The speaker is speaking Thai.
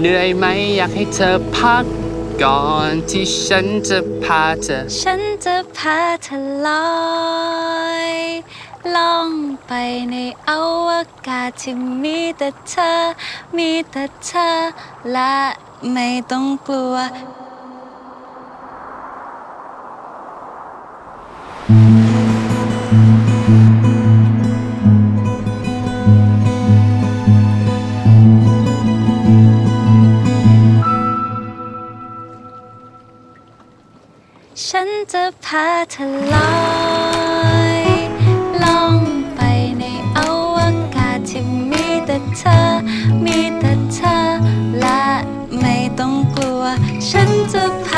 เหนื่อยไหมอยากให้เธอพักก่อนที่ฉันจะพาเธอ ฉันจะพาเธอลอยล่องไปในอวกาศที่มีแต่เธอ มีแต่เธอ และไม่ต้องกลัว ฉันจะพาเธอลอยล่องไปในอวกาศที่มีแต่เธอ มีแต่เธอ และไม่ต้องกลัว ฉันจะพา